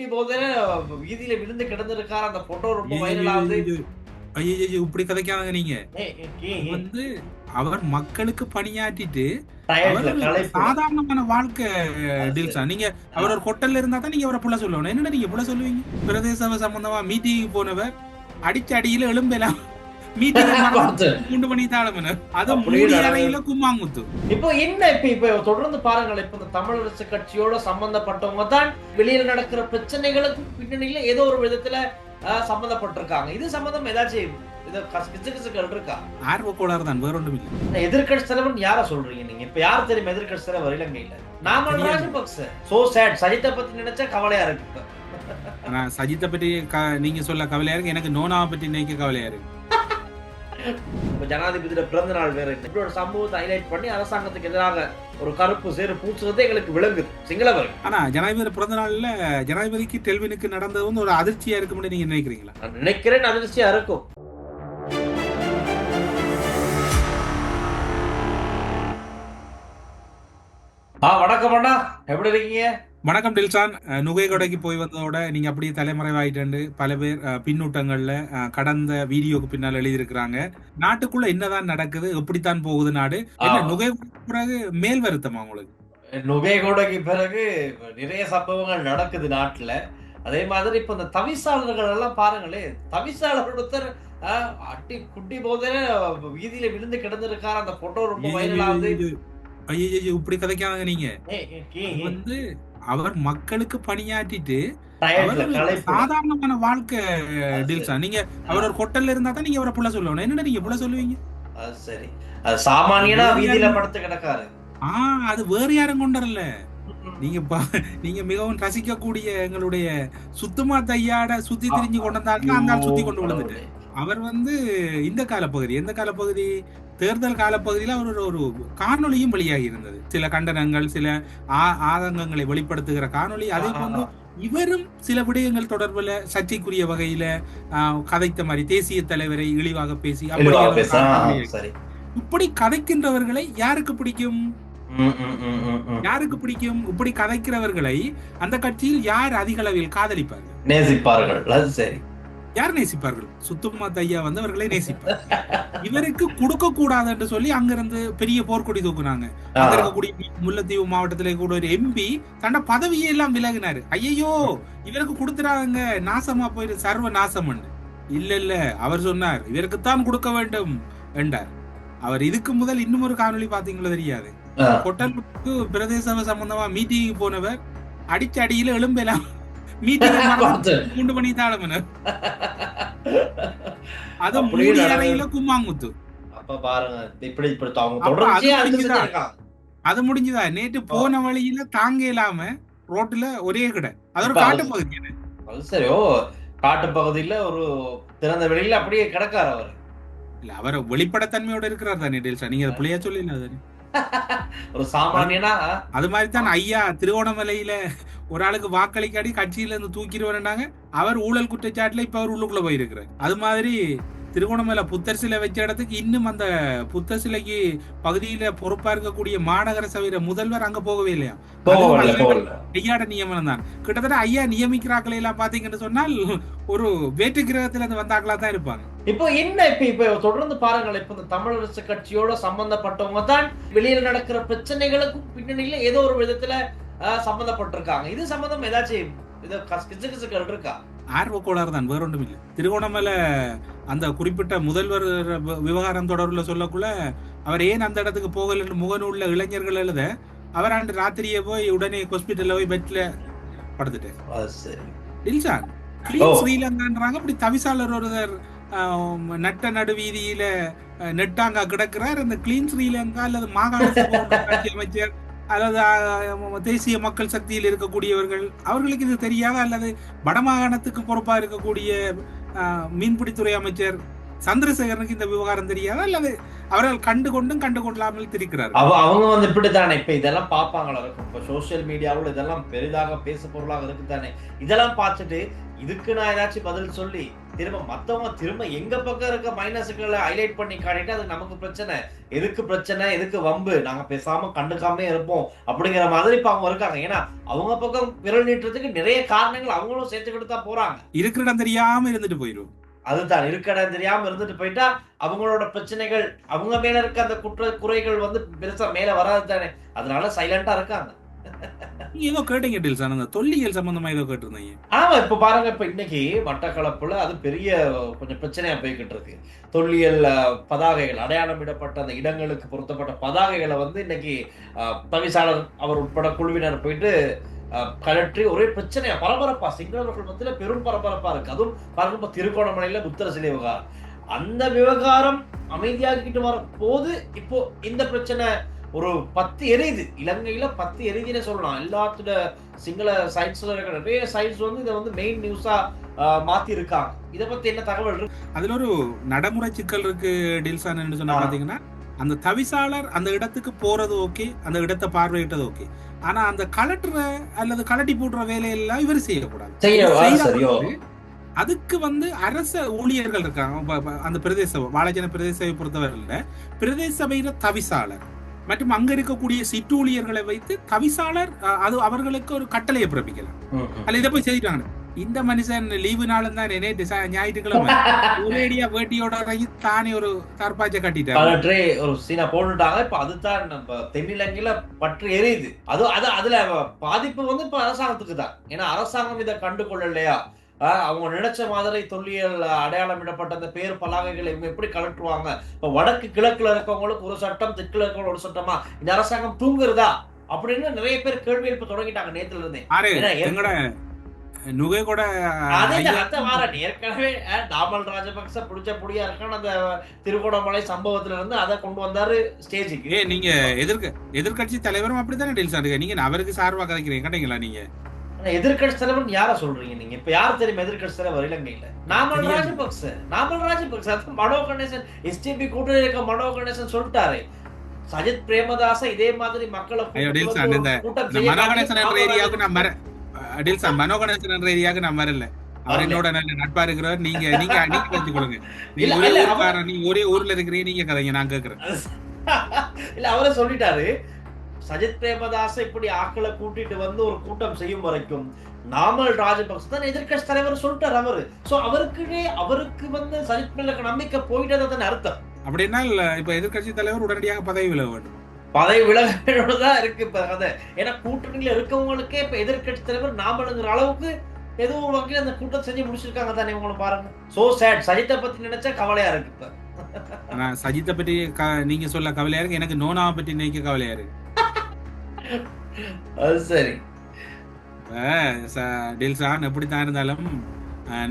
குட்டி போதே வீதியில விழுந்து கிடந்திருக்காரு. அந்த போட்டோ ரொம்ப வைரல் ஆகுது. ஐயோ இப்படி கதைக்காங்க நீங்க. வந்து அவர் மக்களுக்கு பணியாற்றிட்டு. சாதாரணமான வாழ்க்கை டீல்ஸா நீங்க அவர் ஒரு ஹோட்டல்ல இருந்தா தான் நீங்க அவரை புள்ள சொல்லணும் என்ன நீங்க புள்ள சொல்லுவீங்க? பிரதேச சம்பந்தமா மீட்டிங் போனவர் அடிச்ச அடியில எலும்பெல்லாம் இப்போ என்ன இப்ப இப்ப தொடர்ந்து பாருங்கள் இப்ப இந்த தமிழரசு கட்சியோட சம்பந்தப்பட்டவங்க தான் வெளியில நடக்கிற பிரச்சனைகளுக்கு பின்னணியில ஏதோ ஒரு விதத்துல சம்பந்தப்பட்டிருக்காங்க. இது சம்பந்தம் ஏதாச்சும் எதிர்கட்சி தலைவர் யார சொல்றீங்க நீங்க? இப்ப யார் தெரியும் எதிர்கட்சி தலைவர்? இலங்கையில நாமல். ராஜபக்ச. சோ சேட் சஜித்தை பத்தி நினைச்சா கவலையா இருக்கு. இப்ப. ஆனா சஜித்தை பற்றி நீங்க சொல்ல கவலையா இருக்கு. எனக்கு நோனாவை பற்றி நினைக்க கவலையா இருக்கு. இப்ப ஜனாதிபதியோட பிறந்த நாள் வேற. இப்படி ஒரு சம்பவத்தை ஹைலைட் பண்ணி அரசாங்கத்துக்கு எதிராக ஒரு கருப்பு சேரு பூச்சுறது எங்களுக்கு விளங்குது. சிங்களவர் ஆனா ஜனாதிபதி பிறந்த நாள்ல ஜனாதிபதிக்கு டெல்வினுக்கு நடந்தது வந்து ஒரு அதிர்ச்சியா இருக்கும்னு நீங்க நினைக்கிறீங்களா? நான் நினைக்கிறேன் அதிர்ச்சியா இருக்கும். ஆ வணக்கம் அண்ணா. எப்படி இருக்கீங்க? வணக்கம் டில்சான் நுகைகொடைக்கு போய் வந்ததோட நீங்க அப்படியே தலைமறைவாயிட்டு பல பேர் பின்னூட்டங்கள்ல கடந்த வீடியோக்கு பின்னால் எழுதியிருக்கிறாங்க. நாட்டுக்குள்ள என்னதான் நடக்குது எப்படித்தான் போகுது நாடு? என்ன. நுகை பிறகு மேல் வருத்தமா உங்களுக்கு? நுகைகோடைக்கு பிறகு நிறைய சம்பவங்கள் நடக்குது நாட்டுல. அதே மாதிரி இப்ப இந்த தவிசாளர்கள் எல்லாம் பாருங்களே தவிசாளர் ஒருத்தர் அட்டி குட்டி போதே வீதியில விழுந்து கிடந்திருக்காரு. அந்த போட்டோ ரொம்ப வைரல் ஆகுது. ஐயோ இப்படி கதைக்காங்க நீங்க. வந்து அவர் மக்களுக்கு பணியாற்றிட்டு. சாதாரணமான வாழ்க்கை டீல்ஸா நீங்க அவர் ஒரு ஹோட்டல்ல இருந்தா தான் நீங்க அவரை புள்ள சொல்லணும் என்ன நீங்க புள்ள சொல்லுவீங்க? சரி. அது சாமானியனா வீதியில படுத்து கிடக்காரு. ஆ அது வேற யாரும் கொண்டரல நீங்க நீங்க மிகவும் ரசிக்கக்கூடிய எங்களுடைய சுத்தமா தையாட சுத்தி திரிஞ்சு கொண்டு வந்தாருன்னா அந்த சுத்தி கொண்டு விழுந்துட்டு அவர் வந்து இந்த காலப்பகுதி எந்த காலப்பகுதி? தேர்தல் காலப்பகுதியில் அவர் ஒரு- காணொளியும் வெளியாகி இருந்தது. சில கண்டனங்கள் சில ஆ- ஆதங்கங்களை வெளிப்படுத்துகிற காணொளி. அதே போன்று இவரும் சில விடயங்கள் தொடர்புல சர்ச்சைக்குரிய வகையில கதைத்த மாதிரி தேசிய தலைவரை இழிவாக பேசி இப்படி கதைக்கின்றவர்களை யாருக்கு பிடிக்கும். யாருக்கு பிடிக்கும்? இப்படி கதைக்கிறவர்களை அந்த கட்சியில் யார் அதிக அளவில் காதலிப்பார்கள்? நேசிப்பார்கள். அது சரி. யார் நேசிப்பார்கள்? சுத்தமா தையா வந்து அவர்களை நேசிப்பார். இவருக்கு கொடுக்க கூடாது என்று சொல்லி அங்கிருந்து பெரிய போர்க்கொடி தூக்குனாங்க. அங்க இருக்கக்கூடிய முல்லைத்தீவு மாவட்டத்திலே கூட ஒரு எம்பி தன்னை பதவியை எல்லாம் விலகினாரு. ஐயோ இவருக்கு கொடுத்துறாங்க நாசமா போயிரு சர்வ நாசம் இல்ல இல்ல அவர் சொன்னார் இவருக்குத்தான் கொடுக்க வேண்டும் என்றார். அவர் இதுக்கு முதல் இன்னும் ஒரு காணொளி பாத்தீங்களோ தெரியாது. ஆ. ஹோட்டலுக்கு பிரதேச சம்பந்தமா மீட்டிங் போனவர் அடிச்ச அடியில எலும்பெல்லாம் மூன்று மணி தாளமனர் அது அப்படியே மூடி நடக்குது. அறையில கும்மாங்குத்து. அப்ப பாருங்க இப்படி இப்படி அவங்க அப்ப தொடர்ச்சியா அது அது முடிஞ்சுதா? நேற்று போன வழியில தாங்க இல்லாம ரோட்ல ஒரே கடை. அது ஒரு காட்டு பகுதி அது. சரி ஓ காட்டு பகுதியில ஒரு திறந்த வெளியில அப்படியே கிடக்காரு அவர். இல்ல அவர் வெளிப்படத்தன்மையோட இருக்கிறார் தானே நீங்க அதை பிள்ளையா சொல்லல தானே? ஒரு சாமானியனா? அது மாதிரி தான் ஐயா திருவோணமலையில ஒரு ஆளுக்கு வாக்களிக்காடி கட்சியில இருந்து தூக்கிட்டு வரண்டாங்க அவர் ஊழல் குற்றச்சாட்டுல இப்ப அவர் உள்ளுக்குள்ள போயிருக்கிறார். அது மாதிரி திருகோணமலை புத்தர் சிலை வச்ச இடத்துக்கு இன்னும் அந்த புத்தர் சிலைக்கு பகுதியில பொறுப்பா இருக்கக்கூடிய மாநகர சபையில முதல்வர் அங்க போகவே இல்லையா? ஐயாட நியமனம் தான். கிட்டத்தட்ட ஐயா நியமிக்கிறாக்களை எல்லாம் பாத்தீங்கன்னு சொன்னால் ஒரு வேற்று கிரகத்துல இருந்து வந்தாக்களா தான் இருப்பாங்க. இப்போ என்ன இப்ப இப்ப தொடர்ந்து பாருங்கள் இப்ப இந்த தமிழரசு கட்சியோட சம்பந்தப்பட்டவங்க தான் வெளியில நடக்கிற பிரச்சனைகளுக்கு பின்னணியில ஏதோ ஒரு விதத்துல சம்பந்தப்பட்டிருக்காங்க. இது சம்பந்தம் ஏதாச்சும் இது கச- கிசு கிசுக்கள் இருக்கா? ஆர்வ கோளாறு தான் வேற ஒன்றும் இல்லை. திருகோணமலை அந்த குறிப்பிட்ட முதல்வர் விவகாரம் தொடர்புல சொல்லக்குள்ள அவர் ஏன் அந்த இடத்துக்கு போகலன்னு முகநூல்ல இளைஞர்கள் எழுத அவர் அன்று ராத்திரியே போய் உடனே ஹாஸ்பிட்டல்ல போய் பெட்ல படுத்துட்டார். கிளீன் ஸ்ரீலங்கான்றாங்க இப்படி தவிசாளர் ஆம், நட்ட நடுவீதியில நெட்டாங்கா நெட்டாங்க கிடக்கிறார். இந்த கிளீன் ஸ்ரீலங்கா அல்லது மாகாண அமைச்சர் அல்லது தேசிய மக்கள் சக்தியில் இருக்கக்கூடியவர்கள் அவர்களுக்கு இது தெரியாத? அல்லது வடமாகாணத்துக்கு பொறுப்பா இருக்கக்கூடிய மீன்பிடித்துறை அமைச்சர் சந்திரசேகரனுக்கு இந்த விவகாரம் தெரியாதா? அல்லது அவர்கள் கண்டு கொண்டும் கண்டு கொள்ளாமல் திரிக்கிறார் அவ அவங்க வந்து இப்படித்தானே இப்ப இதெல்லாம் பார்ப்பாங்களா இருக்கும் இப்ப சோசியல் மீடியாவில் இதெல்லாம் பெரிதாக பேசு பொருளாக இருக்குதானே? இதெல்லாம் பார்த்துட்டு இதுக்கு நான் ஏதாச்சும் பதில் சொல்லி திரும்ப மத்தவங்க திரும்ப எங்க பக்கம் இருக்க மைனஸுகளை ஹைலைட் பண்ணி காட்டிட்டு அது நமக்கு பிரச்சனை. எதுக்கு பிரச்சனை? எதுக்கு வம்பு? நாங்க பேசாம கண்டுக்காம இருப்போம் அப்படிங்கிற மாதிரி இப்ப அவங்க இருக்காங்க. ஏன்னா அவங்க பக்கம் விரல் நீட்டுறதுக்கு நிறைய காரணங்கள் அவங்களும் சேர்த்துக்கிட்டு தான் போறாங்க. இருக்கிற இடம் தெரியாம இருந்துட்டு போயிடும் அதுதான். இருக்கட தெரியாம இருந்துட்டு போயிட்டா அவங்களோட பிரச்சனைகள் அவங்க மேல இருக்க அந்த குற்ற குறைகள் வந்து பெருசா மேல வராது தானே. அதனால சைலண்டா இருக்காங்க. ஏதோ கேட்டீங்க டீல்ஸ் அந்த தொல்லியல் சம்பந்தமா ஏதோ கேட்டிருந்தீங்க. ஆமா இப்ப பாருங்க இப்ப இன்னைக்கு மட்டக்களப்புல அது பெரிய கொஞ்சம் பிரச்சனையா போய்கிட்டு இருக்கு. தொல்லியல் பதாகைகள் அடையாளமிடப்பட்ட அந்த இடங்களுக்கு பொருத்தப்பட்ட பதாகைகளை வந்து இன்னைக்கு தவிசாளர் அவர் உட்பட குழுவினர் போயிட்டு கழற்றி ஒரே பிரச்சனையா? பரபரப்பா. சிங்களவர்கள் மத்தியில பெரும் பரபரப்பா இருக்கு. அதுவும் பாருங்க திருகோணமலையில புத்தர சிலை விவகாரம். அந்த விவகாரம் அமைதியாகிட்டு வர போது இப்போ இந்த பிரச்சனை ஒரு பத்து எரியுது. இலங்கையில பத்து எரியுதுன்னு சொல்லலாம். எல்லாத்தோட சிங்கள இருக்கிற நிறைய சைட்ஸ் வந்து இதை வந்து மெயின் நியூஸா மாத்தி இருக்காங்க இத பத்தி என்ன தகவல் இருக்கு? அதுல ஒரு நடைமுறை சிக்கல் இருக்கு டீல்ஸான்னு சொன்னா. பாத்தீங்கன்னா அந்த தவிசாளர் அந்த இடத்துக்கு போறது ஓகே அந்த இடத்தை பார்வையிட்டது ஓகே ஆனா அந்த கலட்டுற அல்லது கலட்டி போடுற வேலையெல்லாம் இவர் செய்யக்கூடாது. அதுக்கு வந்து அரச ஊழியர்கள் இருக்காங்க. அந்த பிரதேச வாழைச்சன பிரதேச சபையை பொறுத்தவரையில பிரதேச சபையில தவிசாளர். மற்றும் அங்க இருக்கக்கூடிய சிற்றூழியர்களை வைத்து தவிசாளர் அது அவர்களுக்கு ஒரு கட்டளையை பிறப்பிக்கலாம். அல்ல இதை போய் செய்திட்டாங்க இந்த மனுஷன் லீவு நாளும் தான் சா- ஞாயிற்றுக்கிழமை. ஒரேடியா வேட்டியோட தானே ஒரு தற்பாய்ச்ச கட்டிட்டாங்க ஒரு சீனா போட்டுட்டாங்க. இப்ப அதுதான் நம்ம தென்னிலங்கையில பற்றி எரியுது. அது அது அதுல பாதிப்பு வந்து இப்ப அரசாங்கத்துக்கு தான். ஏன்னா அரசாங்கம் இதை கண்டு கொள்ளலையா ஆஹ் அவங்க நினைச்ச மாதிரி தொல்லியல் அடையாளமிடப்பட்ட அந்த பேர் பலகைகளை இவங்க எப்படி கலட்டுவாங்க இப்ப வடக்கு கிழக்குல இருக்கவங்களுக்கு ஒரு சட்டம் தெற்குல இருக்கவங்களுக்கு ஒரு சட்டமா? இந்த அரசாங்கம் தூங்குறதா? அப்படின்னு நிறைய பேர் கேள்வி எழுப்ப தொடங்கிட்டாங்க நேத்துல இருந்தே. நுகை கூட அடுத்த வாரம் ஏற்கனவே நாமல் ராஜபக்ச புடிச்ச புடியா இருக்கான்னு அந்த திருகோணமலை சம்பவத்துல இருந்து அதை கொண்டு வந்தாரு ஸ்டேஜுக்கு. ஏ நீங்க எதிர்க்க எதிர்க்கட்சி தலைவரும் அப்படித்தானே டீல்ஸ் ஆடுங்க நீங்க அவருக்கு சார்பா கதைக்கிறீங்க கேட்டீங்களா நீங்க? ஆனா எதிர்க்கட்சி தலைவர் யார சொல்றீங்க நீங்க? இப்ப யார் தெரியும் எதிர்க்கட்சி தலைவர் இலங்கையில? நாமல். ராஜபக்ச. நாமல் ராஜபக்ச அது மனோ கணேசன் எஸ்டிபி கூட்டணி இருக்க மனோ கணேசன் சொல்லிட்டாரு. சஜித் பிரேமதாச இதே மாதிரி மக்களை கூட்டம் செய்ய மனோகணேசன் ஏரியாவுக்கு நான் வரல. அவர். என்னோட நல்ல நட்பா இருக்கிறவர். நீங்க நீங்க நீங்க வச்சு கொடுங்க நீங்க இல்ல, ஒரே இல்ல, ஊர்க்காரன் நீங்க ஒரே ஊர்ல இருக்கிறீங்க நீங்க கதைங்க நான் கேக்குறேன். இல்ல அவரே சொல்லிட்டாரு. சஜித் பிரேமதாச இப்படி ஆட்களை கூட்டிட்டு வந்து ஒரு கூட்டம் செய்யும் வரைக்கும் நாமல் ராஜபக்ச தான் எதிர்க்கட்சி தலைவர் சொல்லிட்டாரு அவரு. சோ அவருக்குனே அவருக்கு வந்து சஜித் மேல நம்பிக்கை போயிட்டதான் அர்த்தம். அப்படின்னா இப்ப எதிர்க்கட்சி தலைவர் உடனடியாக பதவி விலக வேண்டும். பதவி விலகோட தான் இருக்கு இப்ப கதை. ஏன்னா கூட்டணியில இருக்கவங்களுக்கே இப்ப எதிர்க்கட்சி தலைவர் நாமளுங்கிற அளவுக்கு ஒரு வகையில் அந்த கூட்டம் செஞ்சு முடிச்சிருக்காங்க தானே இவங்களை பாருங்க. சோ சேட் சஜித்தை பத்தி நினைச்சா கவலையா இருக்கு இப்ப. சஜித்தை பற்றி நீங்க சொல்ல கவலையா இருக்கு. எனக்கு நோனாவை பற்றி நினைக்க கவலையா இருக்கு. அது சரி. டெல்சான் எப்படித்தான் இருந்தாலும்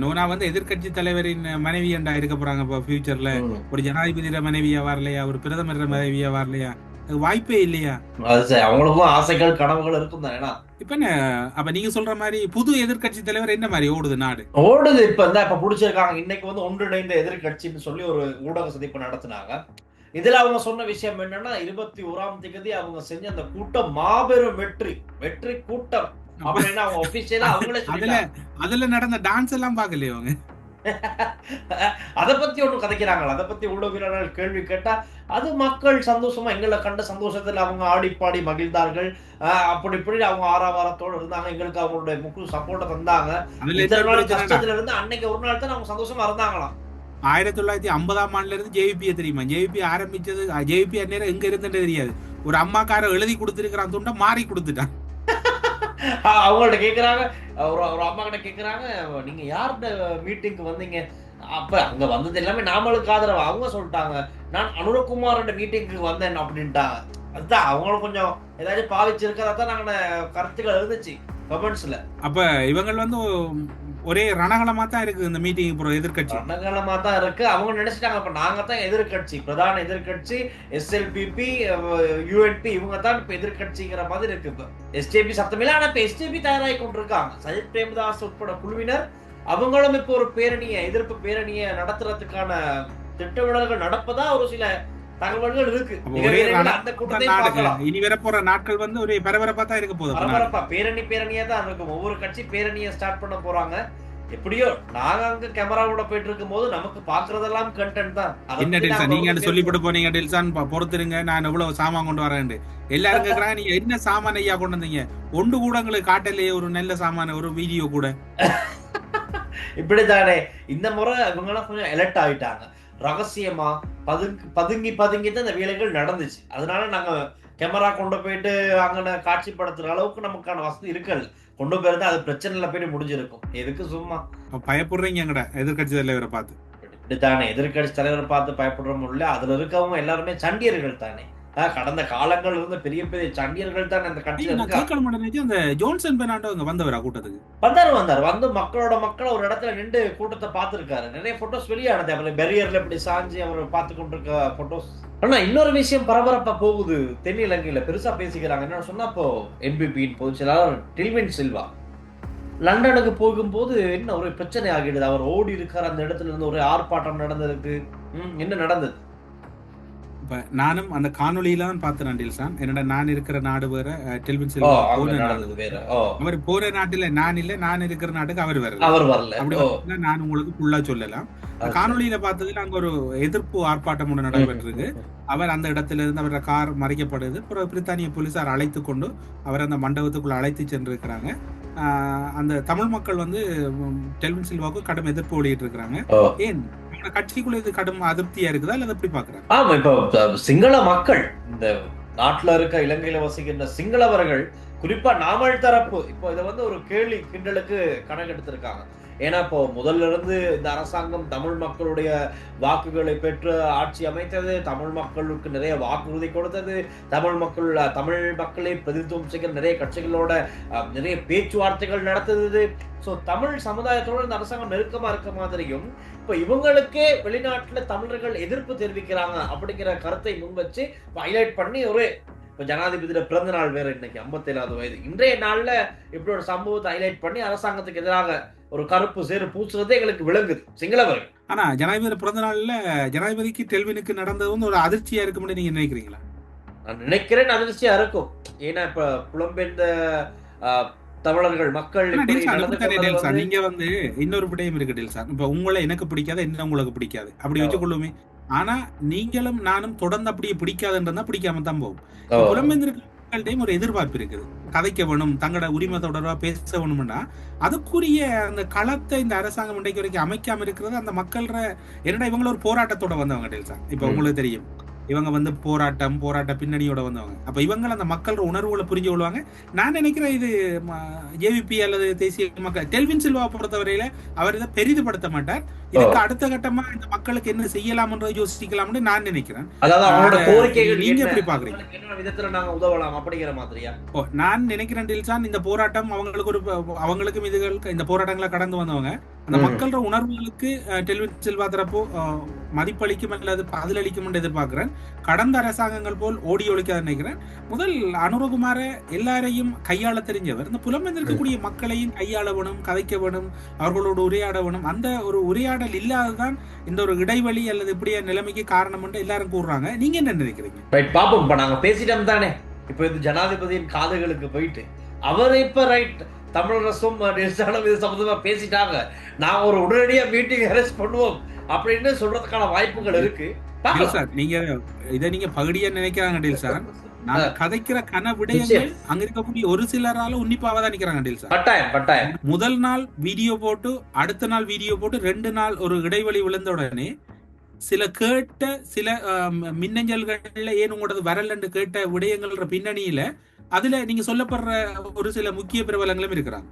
நோனா வந்து எதிர்க்கட்சி தலைவரின் மனைவி என்றா இருக்க போறாங்க இப்போ ஃபியூச்சர்ல ஒரு ஜனாதிபதியோட மனைவியா வரலையா? ஒரு பிரதமர் மனைவியா வரலையா? வாய்ப்பே இல்லையா? அவங்களுக்கும் ஆசைகள் கனவுகள் இருக்கும் தானே இப்ப என்ன அப்ப நீங்க சொல்ற மாதிரி புது எதிர்க்கட்சி தலைவர் என்ன மாதிரி ஓடுது நாடு? ஓடுது இப்ப இந்த இப்ப புடிச்சிருக்காங்க. இன்னைக்கு வந்து ஒன்றிணைந்த எதிர்க்கட்சின்னு சொல்லி ஒரு ஊடக சந்திப்பு நடத்தினாங்க. இதுல அவங்க சொன்ன விஷயம் என்னன்னா இருபத்தி ஓராம் தேதி அவங்க செஞ்ச அந்த கூட்டம் மாபெரும் வெற்றி. வெற்றி கூட்டம். அப்படின்னு அவங்க ஒபிஷியலா அவங்களே அதுல அதுல நடந்த டான்ஸ் எல்லாம் பாக்கலையே அவங்க? அத பத்தி ஒண்ணு கதைக்கிறாங்களா? அத பத்தி ஊடகவியலாளர்கள் கேள்வி கேட்டா அது மக்கள் சந்தோஷமா எங்களை கண்ட சந்தோஷத்துல அவங்க ஆடி பாடி மகிழ்ந்தார்கள். அப்படி இப்படி அவங்க ஆறாவாரத்தோட இருந்தாங்க. எங்களுக்கு அவங்களுடைய முழு சப்போர்ட்டை தந்தாங்க. கஷ்டத்துல இருந்து அன்னைக்கு ஒரு நாள் தான் அவங்க சந்தோஷமா இருந்தாங்களாம். ஆயிரத்தி தொள்ளாயிரத்தி ஐம்பதாம் ஆண்டுல இருந்து ஜேவிபியை தெரியுமா? ஜேவிபி ஆரம்பிச்சது ஜேவிபி அந்நேரம் எங்க இருந்துட்டு தெரியாது. ஒரு அம்மாக்கார எழுதி கொடுத்திருக்கிறான் துண்டை மாறி கொடுத்துட்டான். அவங்கள்ட்ட கேட்குறாங்க ஒரு ஒரு அம்மா கிட்ட கேட்குறாங்க நீங்க யார்கிட்ட மீட்டிங்க்கு வந்தீங்க? அப்ப அங்க வந்தது எல்லாமே நாமளுக்கு ஆதரவு. அவங்க சொல்லிட்டாங்க. நான் அனுரகுமாரோட மீட்டிங்க்கு வந்தேன் அப்படின்ட்டாங்க. அதுதான் அவங்களும் கொஞ்சம் ஏதாச்சும் பாவிச்சிருக்கிறதா தான் நாங்கள் கருத்துக்கள் இருந்துச்சு கமெண்ட்ஸ்ல அப்ப இவங்க வந்து ஒரே ரணகலமா தான் இருக்கு இந்த மீட்டிங் அப்புறம் எதிர்கட்சி ரணகலமா தான் இருக்கு. அவங்க நினைச்சிட்டாங்க அப்ப நாங்க தான் எதிர்க்கட்சி பிரதான எதிர்க்கட்சி எஸ்எல்பிபி யூஎன்பி இவங்க தான் இப்ப எதிர்க்கட்சிங்கிற மாதிரி இருக்கு இப்ப. எஸ்டிபி சத்தமில்ல ஆனா இப்ப எஸ்டிபி தயாராகி கொண்டிருக்காங்க. சஜித் பிரேமதாஸ் உட்பட குழுவினர் அவங்களும் இப்போ ஒரு பேரணியை எதிர்ப்பு பேரணியை நடத்துறதுக்கான திட்டமிடல்கள் நடப்பதா ஒரு சில தகவல்கள் இருக்கு. இனி வரப்போற நாட்கள் வந்து ஒரு பரபரப்பா தான் இருக்க போகுது. பரபரப்பா பேரணி பேரணியா தான் இருக்கும். ஒவ்வொரு கட்சி பேரணியை ஸ்டார்ட் பண்ண போறாங்க. எப்படியோ நாங்க அங்க கேமராவோட போயிட்டு இருக்கும் போது நமக்கு பாக்குறதெல்லாம் கண்டென்ட் தான். என்ன டெல்சா? நாங்க சொல்லி போட்டு போனீங்க டெல்சான் பொறுத்துருங்க. நான் எவ்வளவு சாமான் கொண்டு வரேன் எல்லாரும் கேக்குறாங்க நீங்க என்ன சாமான் ஐயா கொண்டு வந்தீங்க? ஒன்று கூட உங்களுக்கு காட்டலையே ஒரு நல்ல சாமான ஒரு வீடியோ கூட. இப்படித்தானே இந்த முறை இவங்க எல்லாம் கொஞ்சம் அலர்ட் ஆயிட்டாங்க. ரகசியமா பதுங்கி பதுங்கி பதுங்கி தான் இந்த வேலைகள் நடந்துச்சு. அதனால நாங்க கேமரா கொண்டு போயிட்டு அங்கன காட்சிப்படுத்துற அளவுக்கு நமக்கான வசதி இருக்கல். கொண்டு போயிருந்தா அது பிரச்சனைல போயிட்டு முடிஞ்சிருக்கும். எதுக்கு சும்மா? பயப்படுறீங்க எங்கட? எதிர்கட்சி தலைவரை பார்த்து. இப்படித்தானே எதிர்க்கட்சி தலைவரை பார்த்து பயப்படுறோம் இல்ல அதுல இருக்கவங்க எல்லாருமே சண்டியர்கள் தானே. கடந்த காலங்கள் இருந்த பெரிய பெரிய சண்டியர்கள் தானே அந்த கட்சியில அந்த ஜோன்சன் பெர்னாண்டோ அங்க வந்தவரா கூட்டத்துக்கு. வந்தாரு வந்தாரு. வந்து மக்களோட மக்கள் ஒரு இடத்துல நின்று கூட்டத்தை பார்த்திருக்காரு. நிறைய போட்டோஸ் வெளியானது. அவர் பெரியர்ல இப்படி சாஞ்சு அவர் பார்த்து கொண்டிருக்க போட்டோஸ் ஆனா இன்னொரு விஷயம் பரபரப்பா போகுது. தென் இலங்கையில பெருசா பேசிக்கிறாங்க. என்ன சொன்னா இப்போ என்பிபியின் பொதுச் செயலாளர் டில்வின் சில்வா. லண்டனுக்கு போகும்போது என்ன ஒரு பிரச்சனை ஆகிடுது? அவர் ஓடி இருக்கார் அந்த இடத்துல இருந்து. ஒரு ஆர்ப்பாட்டம் நடந்திருக்கு. என்ன நடந்தது? இப்ப நானும் அந்த காணொலியில தான் பார்த்தேன் டெல்சான் என்னடா நான் இருக்கிற நாடு வேற டெல்வின் செல்வா போன நாடு. வேற. அவர் போற நாட்டுல நான் இல்ல நான் இருக்கிற நாட்டுக்கு அவர் வரல. அவர் வரல. அப்படி நான் உங்களுக்கு ஃபுல்லா சொல்லலாம். காணொலியில பார்த்ததுல அங்க ஒரு எதிர்ப்பு ஆர்ப்பாட்டம் ஒன்று நடைபெற்றிருக்கு. அவர் அந்த இடத்துல இருந்து அவரோட கார் மறைக்கப்படுது. அப்புறம் பிரித்தானிய போலீசார் அழைத்து கொண்டு அவர் அந்த மண்டபத்துக்குள்ள அழைத்து சென்றிருக்கிறாங்க. அந்த தமிழ் மக்கள் வந்து டெல்வின் சில்வாவுக்கு கடும் எதிர்ப்பு வெளியிட்டு இருக்கிறாங்க. ஏன்? அவங்க கட்சிக்குள்ள இது கடும் அதிருப்தியா இருக்குதா? இல்ல எப்படி பாக்குறாங்க? ஆமா இப்ப சிங்கள மக்கள் இந்த நாட்டுல இருக்க இலங்கையில வசிக்கின்ற சிங்களவர்கள் குறிப்பா நாமல் தரப்பு இப்போ இதை வந்து ஒரு கேலி கிண்டலுக்கு கணக்கெடுத்திருக்காங்க. ஏன்னா இப்போ முதல்ல இருந்து இந்த அரசாங்கம் தமிழ் மக்களுடைய வாக்குகளை பெற்று ஆட்சி அமைத்தது தமிழ் மக்களுக்கு நிறைய வாக்குறுதி கொடுத்தது தமிழ் மக்கள் தமிழ் மக்களை பிரதித்துவம் செய்கிற நிறைய கட்சிகளோட நிறைய பேச்சுவார்த்தைகள் நடத்துது. ஸோ தமிழ் சமுதாயத்தோட இந்த அரசாங்கம் நெருக்கமாக இருக்க மாதிரியும் இப்போ இவங்களுக்கே வெளிநாட்டில் தமிழர்கள் எதிர்ப்பு தெரிவிக்கிறாங்க அப்படிங்கிற கருத்தை முன்வச்சு ஹைலைட் பண்ணி ஒரு இப்ப ஜனாதிபதியோட பிறந்த நாள் வேற இன்னைக்கு 57வது வயது. இன்றைய நாள்ல இப்படி ஒரு சம்பவத்தை ஹைலைட் பண்ணி அரசாங்கத்துக்கு எதிராக ஒரு கருப்பு சேறு பூசுறதே எங்களுக்கு விளங்குது. சிங்களவர்கள் ஆனா ஜனாதிபதி பிறந்த நாள்ல ஜனாதிபதிக்கு டெல்வினுக்கு நடந்தது வந்து ஒரு அதிர்ச்சியா இருக்கும்னு நீங்க நினைக்கிறீங்களா? நான் நினைக்கிறேன் அதிர்ச்சியா இருக்கும். ஏன்னா இப்ப புலம்பெயர்ந்த தமிழர்கள் மக்கள் நீங்க வந்து இன்னொரு விடயம் இருக்கு டெல்சா இப்ப உங்களை எனக்கு பிடிக்காது என்ன உங்களுக்கு பிடிக்காது. அப்படி. வச்சுக்கொள்ளுமே. ஆனா நீங்களும் நானும் தொடர்ந்து அப்படியே பிடிக்காதுன்றதா பிடிக்காம தான் போகும். ஓ, புலம்பெயர்ந்தவர்கள்டையும் ஒரு எதிர்பார்ப்பு இருக்குது. கதைக்க வேணும் தங்களோட உரிமை தொடர்பா பேச வேணும்னா அதுக்குரிய அந்த களத்தை இந்த அரசாங்கம் இன்றைக்கு வரைக்கும் அமைக்காம இருக்கிறது அந்த மக்கள என்னடா இவங்கள ஒரு போராட்டத்தோட வந்தவங்க டெல்சா இப்ப. உங்களுக்கு தெரியும். இவங்க வந்து போராட்டம் போராட்ட பின்னணியோட வந்தவங்க. அப்ப இவங்க அந்த மக்களோட உணர்வுகளை புரிஞ்சு கொள்வாங்க. நான் நினைக்கிறேன் இது ஏவிபி அல்லது தேசிய மக்கள் டெல்வின் சில்வா பொறுத்தவரையில அவர் இதை பெரிதுபடுத்த மாட்டார். இதுக்கு அடுத்த கட்டமா இந்த மக்களுக்கு என்ன செய்யலாம்ன்றதை யோசிக்கலாம்னு நான் நினைக்கிறேன். நீங்க? எப்படி பாக்குறீங்க? அவங்களுக்கு என்ன விதத்துல நாங்க உதவலாம் அப்படிங்கிற மாதிரியா? ஓ நான் நினைக்கிறேன் டில்சான் இந்த போராட்டம் அவங்களுக்கு ஒரு அவங்களுக்கும் இதுகள் இந்த போராட்டங்களை கடந்து வந்தவங்க. அந்த. மக்களோட உணர்வுகளுக்கு டெல்வின் செல்வா தரப்போ மதிப்பளிக்கும் அல்லது பதிலளிக்கும் என்று எதிர்பார்க்கிறேன். கடந்த அரசாங்கங்கள் போல் ஓடி ஒழிக்காத நினைக்கிறேன். முதல் அனுரகுமார எல்லாரையும் கையாள தெரிஞ்சவர் இந்த புலம்பெயர்ந்து இருக்கக்கூடிய மக்களையும் கையாள வேணும் கதைக்க வேணும் அவர்களோடு உரையாட வேணும் அந்த ஒரு உரையாடல் இல்லாததான் இந்த ஒரு இடைவெளி அல்லது இப்படிய நிலைமைக்கு காரணம் என்று எல்லாரும் கூறுறாங்க. நீங்க என்ன நினைக்கிறீங்க? ரைட் பாப்போம் இப்ப நாங்க பேசிட்டோம் தானே. இப்ப இது ஜனாதிபதியின் காதுகளுக்கு போயிட்டு அவர் இப்ப ரைட் தமிழரசும் நிர்சானம் இது சம்பந்தமா பேசிட்டாங்க. நான் ஒரு உடனடியா மீட்டிங் அரேஞ்ச் பண்ணுவோம் அப்படின்னு சொல்றதுக்கான வாய்ப்புகள் இருக்கு. சார் நீங்க இதை நீங்க பகுடியா நினைக்கிறாங்க டில் சார். நாங்க கதைக்கிற கன விடயங்கள். அங்க இருக்கக்கூடிய ஒரு சிலரால உன்னிப்பாக தான் நிக்கிறாங்க டில் சார். கட்டாயம் கட்டாயம். முதல் நாள் வீடியோ போட்டு அடுத்த நாள் வீடியோ போட்டு ரெண்டு நாள் ஒரு இடைவெளி விழுந்த உடனே சில கேட்ட சில மின்னஞ்சல்கள்ல ஏன் உங்களோட வரலன்னு கேட்ட விடயங்கள்ன்ற பின்னணியில அதுல நீங்க சொல்லப்படுற ஒரு சில முக்கிய பிரபலங்களும் இருக்கிறாங்க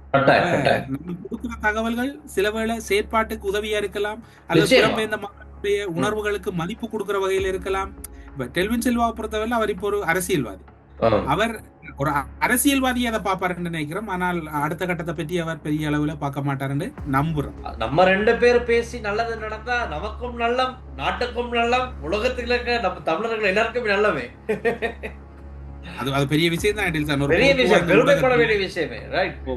கொடுக்கிற தகவல்கள் சில வேளை செயற்பாட்டுக்கு உதவியா இருக்கலாம் அல்லது. புலம்பெயர்ந்த மக்களுடைய உணர்வுகளுக்கு மதிப்பு கொடுக்கிற வகையில் இருக்கலாம் இப்ப டெல்வின் செல்வாவை பொறுத்தவரை அவர் இப்போ ஒரு அரசியல்வாதி. அவர் ஒரு அரசியல்வாதி அதை பார்ப்பாருன்னு நினைக்கிறோம். ஆனால் அடுத்த கட்டத்தை பற்றி அவர் பெரிய அளவுல பார்க்க மாட்டாருன்னு நம்புறோம். நம்ம ரெண்டு பேர் பேசி நல்லது நடந்தா நமக்கும் நல்லம் நாட்டுக்கும் நல்லம் உலகத்துல இருக்க நம்ம தமிழர்கள் எல்லாருக்கும் நல்லமே. அது அது பெரிய விஷயம் தான் பெரிய விஷயம்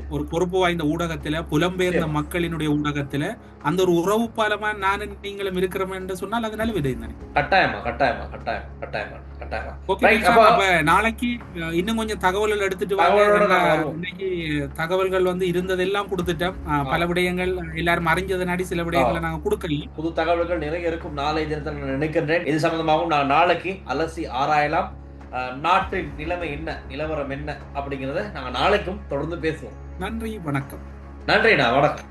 ஒரு பொறுப்பு வாய்ந்த ஊடகத்துல புலம்பெயர்ந்த மக்களினுடைய ஊடகத்துல அந்த ஒரு உறவு பாலமா நானும் நீங்களும் இருக்கிறோம் என்று சொன்னால் அது நல்ல விதை தானே? கட்டாயமா கட்டாயமா கட்டாயம் கட்டாயமா அப்ப- நாளைக்கு இன்னும் கொஞ்சம் தகவல்கள் எடுத்துட்டு வாங்க. இன்னைக்கு தகவல்கள் வந்து இருந்ததெல்லாம் கொடுத்துட்டோம். பல விடயங்கள் எல்லாரும் அறிஞ்சதனாடி சில விடயங்களை நாங்க கொடுக்கல. புது தகவல்கள் நிறைய இருக்கும். நாளை தினத்தில் நான் நினைக்கின்றேன். இது சம்பந்தமாகவும் நான் நாளைக்கு அலசி ஆராயலாம். நாட்டின் நிலைமை என்ன நிலவரம் என்ன அப்படிங்கறத நாங்க நாளைக்கும் தொடர்ந்து பேசுவோம். நன்றி வணக்கம். நன்றிண்ணா வணக்கம்.